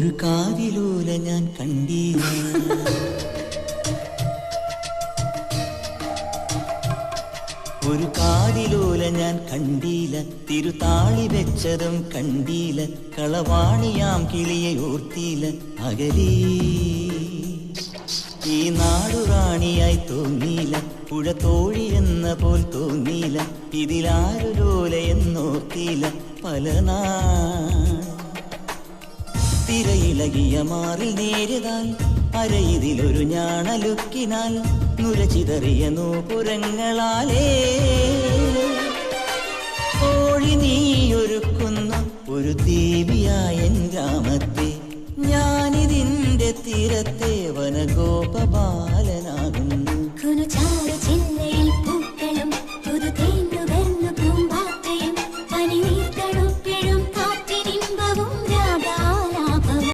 ഒരു കാവിലൂല ഞാൻ കണ്ടീല ഒരു കാവിലൂല ഞാൻ കണ്ടീല തിരുതാളി വെച്ചതും കണ്ടീല കളവാണിയാം കിളിയെ ഓർത്തീല അകലീ. ഈ നാടുറാണിയായി തോന്നീല പുഴ തോഴി എന്ന പോൽ തോന്നീല ഇതിലാരു ലോല എന്നോർത്തീല പല നാ തിരയിളകിയ മാറിൽ നേരിതാൽ അരയിതിലൊരു ഞാണലുക്കിനാൽ നുരചിതറിയ നൂപുരങ്ങളാലേ. കോഴി നീയൊരുക്കുന്ന ഒരു ദേവിയായ ഗ്രാമത്തെ ഞാനിതിന്റെ തീരത്തെ